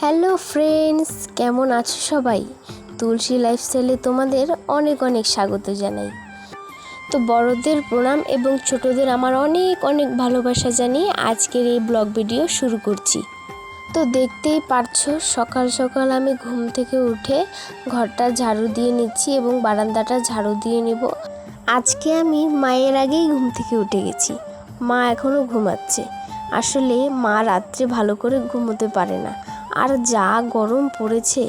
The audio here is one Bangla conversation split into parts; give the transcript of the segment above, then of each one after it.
হ্যালো ফ্রেন্ডস কেমন আছো সবাই? তুলসী লাইফস্টাইলে তোমাদের অনেক অনেক স্বাগত জানাই। তো বড়দের প্রণাম এবং ছোটদের আমার অনেক অনেক ভালোবাসা জানিয়ে আজকের এই ব্লগ ভিডিও শুরু করছি। তো দেখতেই পারছ, সকাল সকাল আমি ঘুম থেকে উঠে ঘরটা ঝাড়ু দিয়ে নিচ্ছি এবং বারান্দাটা ঝাড়ু দিয়ে নেব। আজকে আমি মায়ের আগেই ঘুম থেকে উঠে গেছি। মা এখনও ঘুমাচ্ছে। আসলে মা রাত্রে ভালো করে ঘুমোতে পারে না। আর যা গরম পড়েছে,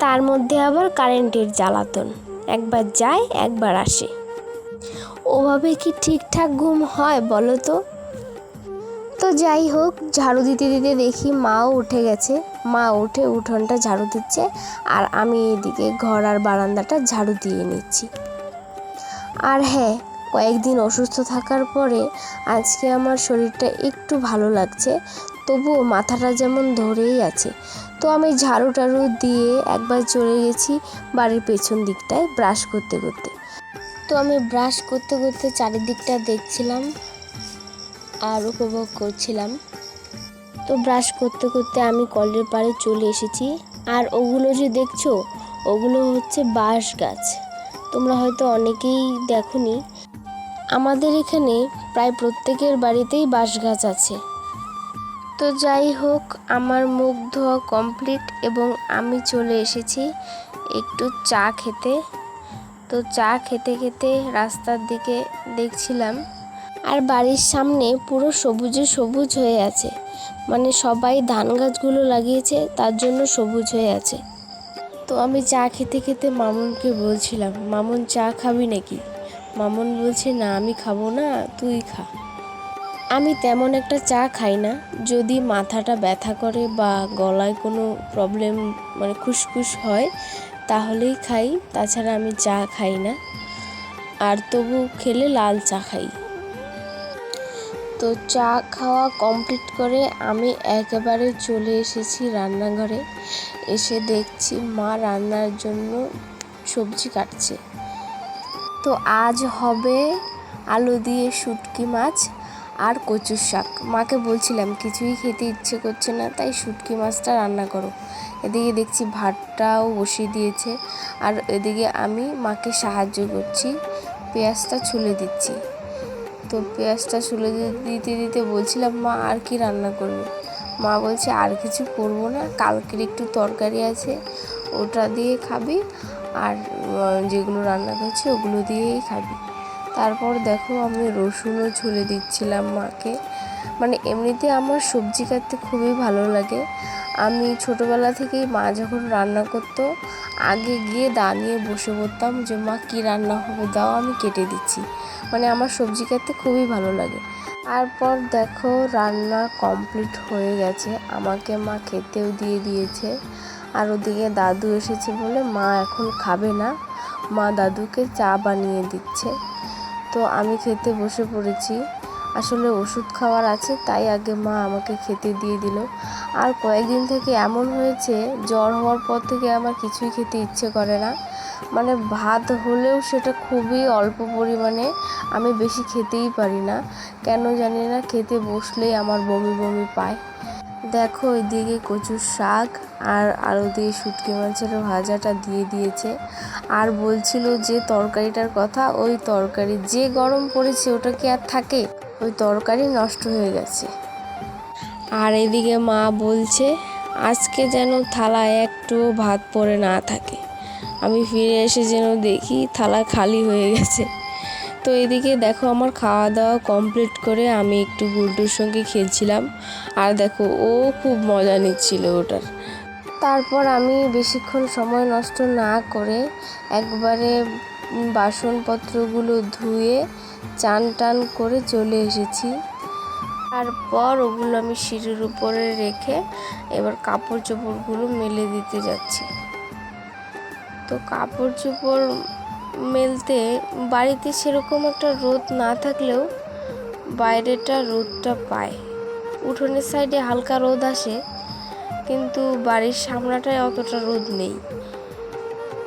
তার মধ্যে আবার কারেন্টের জ্বালাতন। একবার যায়, একবার আসে। ওভাবে কি ঠিকঠাক ঘুম হয় বলো তো? তো যাই হোক, ঝাড়ু দিতে দিতে দেখি মাও উঠে গেছে। মা উঠে উঠোনটা ঝাড়ু দিচ্ছে আর আমি এদিকে ঘর আর বারান্দাটা ঝাড়ু দিয়ে নিচ্ছি। আর হ্যাঁ কয়েকদিন অসুস্থ থাকার পরে আজকে আমার শরীরটা একটু ভালো লাগছে, তবুও মাথাটা যেমন ধরেই আছে। তো আমি ঝাড়ু টাড়ু দিয়ে একবার চলে গেছি বাড়ির পেছন দিকটায় ব্রাশ করতে করতে। তো আমি ব্রাশ করতে করতে চারিদিকটা দেখছিলাম আর উপভোগ করছিলাম। তো ব্রাশ করতে করতে আমি কলের পাড়ে চলে এসেছি। আর ওগুলো যে দেখছ, ওগুলো হচ্ছে বাঁশ গাছ। তোমরা হয়তো অনেকেই দেখোনি। আমাদের এখানে প্রায় প্রত্যেকের বাড়িতেই বাঁশ গাছ আছে। তো যাই হোক, আমার মুখ ধোয়া কমপ্লিট এবং আমি চলে এসেছি একটু চা খেতে। তো চা খেতে খেতে রাস্তার দিকে দেখছিলাম। আর বাড়ির সামনে পুরো সবুজে সবুজ হয়ে আছে। মানে সবাই ধান গাছগুলো লাগিয়েছে, তার জন্য সবুজ হয়ে আছে। তো আমি চা খেতে খেতে মামুনকে বলছিলাম, মামুন, চা খাবি নাকি? মামুন বলছে, না, আমি খাব না, তুই খা। আমি তেমন একটা চা খাই না, যদি মাথাটা ব্যথা করে বা গলায় কোনো প্রবলেম মানে খুসখুস হয় তাহলেই খাই, তাছাড়া আমি চা খাই না। আর তবু খেলে লাল চা খাই। তো চা খাওয়া কমপ্লিট করে আমি একেবারে চলে এসেছি রান্নাঘরে। এসে দেখছি মা রান্নার জন্য সবজি কাটছে। তো আজ হবে আলু দিয়ে শুটকি মাছ আর কচুর শাক। মাকে বলছিলাম, কিছুই খেতে ইচ্ছে করছে না, তাই শুটকি মাছটা রান্না করো। এদিকে দেখছি ভাতটাও বসিয়ে দিয়েছে। আর এদিকে আমি মাকে সাহায্য করছি, পেঁয়াজটা ছুলে দিচ্ছি। তো পেঁয়াজটা ছুলে দিতে দিতে বলছিলাম, মা, আর কি রান্না করবে? মা বলছে, আর কিছু করব না, কালকের একটু তরকারি আছে, ওটা দিয়ে খাবি, আর যেগুলো রান্না করছি, ওগুলো দিয়েই খাবি। তারপর দেখো আমি রসুনও ছুলে দিচ্ছিলাম মাকে। মানে এমনিতে আমার সবজি কাটতে খুবই ভালো লাগে। আমি ছোটোবেলা থেকেই মা যখন রান্না করতো, আগে গিয়ে দাঁড়িয়ে বসে পড়তাম যে, মা, কী রান্না হবে? দাও, আমি কেটে দিচ্ছি। মানে আমার সবজি কাটতে খুবই ভালো লাগে। তারপর দেখো রান্না কমপ্লিট হয়ে গেছে। আমাকে মা খেতেও দিয়ে দিয়েছে। আর ওদিকে দাদু এসেছে বলে মা এখন খাবে না। মা দাদুকে চা বানিয়ে দিচ্ছে। তো আমি খেতে বসে পড়েছি। আসলে ওষুধ খাওয়ার আছে, তাই আগে মা আমাকে খেতে দিয়ে দিল। আর কয়েকদিন থেকে এমন হয়েছে, জ্বর হওয়ার পর থেকে আমার কিছুই খেতে ইচ্ছে করে না। মানে ভাত হলেও সেটা খুবই অল্প পরিমাণে আমি বেশি খেতেই পারি না। কেন জানি না, খেতে বসলেই আমার বমি বমি পায়। দেখো, ওইদিকে কচুর শাক আর আলু দিয়ে শুটকি মাছের ভাজাটা দিয়ে দিয়েছে। আর বলছিল যে তরকারিটার কথা, ওই তরকারি যে গরম পড়েছে ওটা কি আর থাকে? ওই তরকারি নষ্ট হয়ে গেছে। আর এদিকে মা বলছে, আজকে যেন থালায় একটুও ভাত পড়ে না থাকে। আমি ফিরে এসে যেন দেখি থালা খালি হয়ে গেছে। তো এদিকে দেখো আমার খাওয়া দাওয়া কমপ্লিট করে আমি একটু গুড্ডুর সঙ্গে খেলছিলাম। আর দেখো, ও খুব মজা নিচ্ছিল ওটার। তারপর আমি বেশিক্ষণ সময় নষ্ট না করে একবারে বাসনপত্রগুলো ধুয়ে চান টান করে চলে এসেছি। তারপর ওগুলো আমি সিঁড়ির উপরে রেখে এবার কাপড় চোপড়গুলো মেলে দিতে যাচ্ছি। তো কাপড় চোপড় মেলতে বাড়িতে সেরকম একটা রোদ না থাকলেও বাইরেটা রোদটা পায়। উঠোনের সাইডে হালকা রোদ আসে, কিন্তু বাড়ির সামনাটায় অতটা রোদ নেই।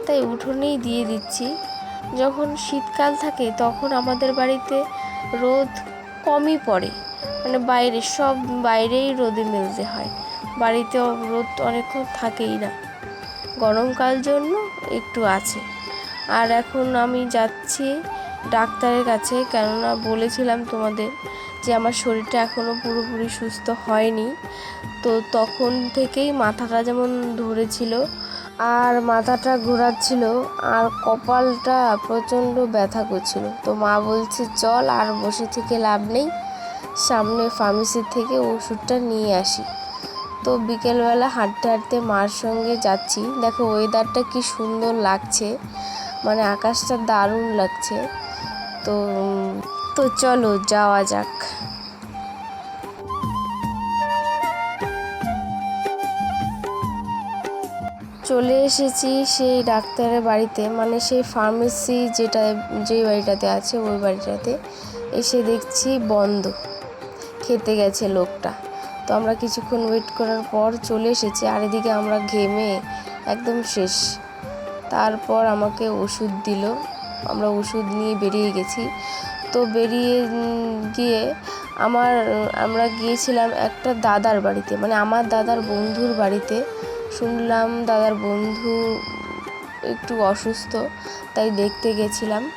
তাই উঠোনেই দিয়ে দিচ্ছি। যখন শীতকাল থাকে তখন আমাদের বাড়িতে রোদ কমই পড়ে। মানে বাইরে, সব বাইরেই রোদে মেলতে হয়। বাড়িতে রোদ অনেকক্ষণ থাকেই না। গরমকাল জন্য একটু আছে। আর এখন আমি যাচ্ছি ডাক্তারের কাছে, কেননা বলেছিলাম তোমাদের যে আমার শরীরটা এখনও পুরোপুরি সুস্থ হয়নি। তো তখন থেকেই মাথাটা যেমন ধরেছিল আর মাথাটা ঘোরাচ্ছিল আর কপালটা প্রচণ্ড ব্যথা করছিল। তো মা বলছে, চল আর বসে থেকে লাভ নেই, সামনে ফার্মেসি থেকে ওষুধটা নিয়ে আসি। তো বিকেলবেলা হাঁটতে হাঁটতে মার সঙ্গে যাচ্ছি। দেখো ওয়েদারটা কি সুন্দর লাগছে। মানে আকাশটা দারুণ লাগছে। তো তো চলো যাওয়া যাক। চলে এসেছি সেই ডাক্তারের বাড়িতে মানে সেই ফার্মেসি যেটা, যেই বাড়িটাতে আছে, ওই বাড়িটাতে। এসে দেখছি বন্ধ। খেতে গেছে লোকটা। তো আমরা কিছুক্ষণ ওয়েট করার পর চলে এসেছি, আর এদিকে আমরা ঘেমে একদম শেষ। তারপর আমাকে ওষুধ দিল। আমরা ওষুধ নিয়ে বেরিয়ে গেছি। তো বেরিয়ে গিয়ে আমার, আমরা গিয়েছিলাম একটা দাদার বাড়িতে। মানে আমার দাদার বন্ধুর বাড়িতে। শুনলাম দাদার বন্ধু একটু অসুস্থ, তাই দেখতে গেছিলাম।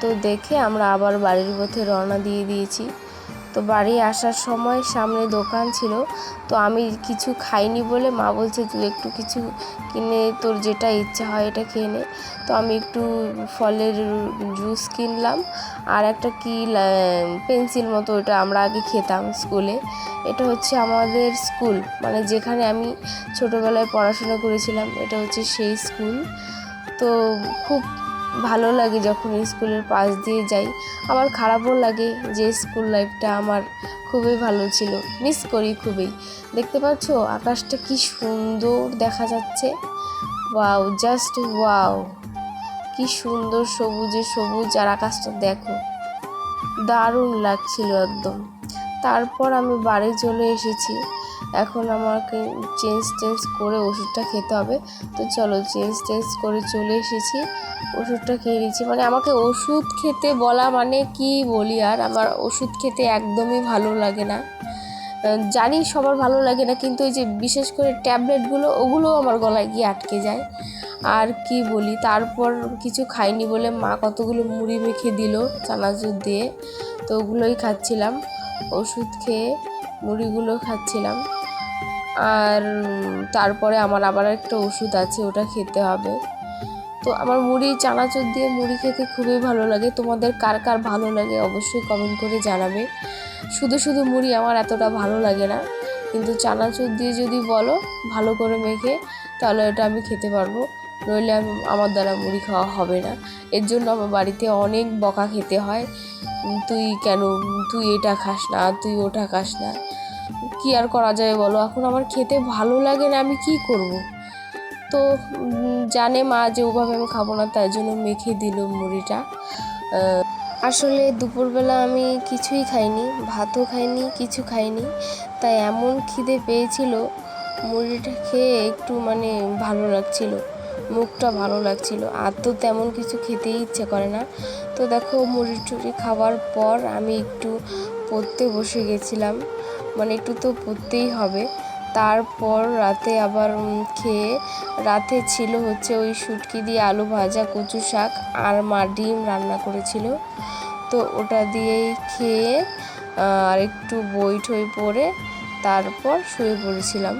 তো দেখে আমরা আবার বাড়ির পথে রওনা দিয়ে দিয়েছি। তো বাড়ি আসার সময় সামনে দোকান ছিল, তো আমি কিছু খাইনি বলে মা বলছে, তুই একটু কিছু কিনে, তোর যেটা ইচ্ছা হয় এটা খেয়ে নে। তো আমি একটু ফলের জুস কিনলাম, আর একটা কি পেন্সিল মতো ওটা আমরা আগে খেতাম স্কুলে। এটা হচ্ছে আমাদের স্কুল মানে যেখানে আমি ছোটোবেলায় পড়াশোনা করেছিলাম, এটা হচ্ছে সেই স্কুল। তো খুব ভালো লাগে যখন স্কুলের পাশ দিয়ে যাই। আমার খারাপও লাগে যে স্কুল লাইফটা আমার খুবই ভালো ছিল। মিস করি খুবই। দেখতে পাচ্ছ, আকাশটা কি সুন্দর দেখা যাচ্ছে। Wow, just wow. কি সুন্দর সবুজে সবুজ আর আকাশটা দেখো। দারুণ লাগছিল একদম। তারপর আমি বাড়ি চলে এসেছি। এখন আমাকে চেঞ্জ টেঞ্জ করে ওষুধটা খেতে হবে। তো চলো চেঞ্জ টেঞ্জ করে চলে এসেছি, ওষুধটা খেয়ে নিচ্ছি। মানে আমাকে ওষুধ খেতে বলা মানে কি বলি আর? আমার ওষুধ খেতে একদমই ভালো লাগে না। জানি সবার ভালো লাগে না, কিন্তু ওই যে বিশেষ করে ট্যাবলেটগুলো, ওগুলোও আমার গলায় গিয়ে আটকে যায়। আর কি বলি, তারপর কিছু খাইনি বলে মা কতগুলো মুড়ি মেখে দিল চানাচুর দিয়ে। তো ওগুলোই খাচ্ছিলাম, ওষুধ খেয়ে মুড়িগুলো খাচ্ছিলাম। আর তারপরে আমার আবার একটা ওষুধ আছে, ওটা খেতে হবে। তো আমার মুড়ি, চানাচুর দিয়ে মুড়ি খেতে খুবই ভালো লাগে। তোমাদের কার কার ভালো লাগে অবশ্যই কমেন্ট করে জানাবে। শুধু শুধু মুড়ি আমার এতটা ভালো লাগে না। কিন্তু চানাচুর দিয়ে যদি বলো ভালো করে মেখে, তাহলে এটা আমি খেতে পারব। নইলে আমি, আমার দ্বারা মুড়ি খাওয়া হবে না। এর জন্য আমার বাড়িতে অনেক বকা খেতে হয়। তুই কেন, তুই এটা খাস না, তুই ওটা খাস না। কী আর করা যায় বলো? এখন আমার খেতে ভালো লাগে না, আমি কি করব। তো জানে মা যে ওভাবে আমি খাব না, তাই জন্য মেখে দিল মুড়িটা। আসলে দুপুরবেলা আমি কিছুই খাইনি, ভাতও খাইনি, কিছু খাইনি। তাই এমন খিদে পেয়েছিল, মুড়িটা খেয়ে একটু মানে ভালো লাগছিল, মুখটা ভালো লাগছিল। আর তো তেমন কিছু খেতেই ইচ্ছে করে না। তো দেখো মুড়ি টুড়ি খাওয়ার পর আমি একটু পড়তে বসে গেছিলাম। মানে একটু তো পড়তেই হবে। তারপর রাতে আবার খেয়ে রাতে ছিল হচ্ছে ওই শুটকি দিয়ে আলু ভাজা, কচু শাক আর মা ডিম রান্না করেছিল। তো ওটা দিয়েই খেয়ে আর একটু বই ঠই পড়ে তারপর শুয়ে পড়েছিলাম।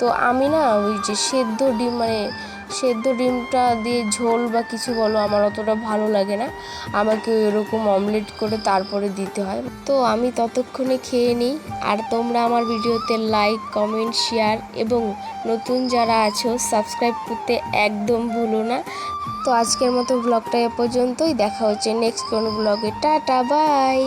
তো আমি না ওই যে সেদ্ধ ডিম মানে সেদ্ধ ডিমটা দিয়ে ঝোল বা কিছু বলো, আমার অতটা ভালো লাগে না। আমাকে এরকম অমলেট করে তারপরে দিতে হয়। তো আমি ততক্ষণে খেয়ে নিই। আর তোমরা আমার ভিডিওতে লাইক কমেন্ট শেয়ার এবং নতুন যারা আছো সাবস্ক্রাইব করতে একদম ভুলো না। তো আজকের মতো ব্লগটা এ পর্যন্তই। দেখা হচ্ছে নেক্সট কোনো ব্লগে টাটা বাই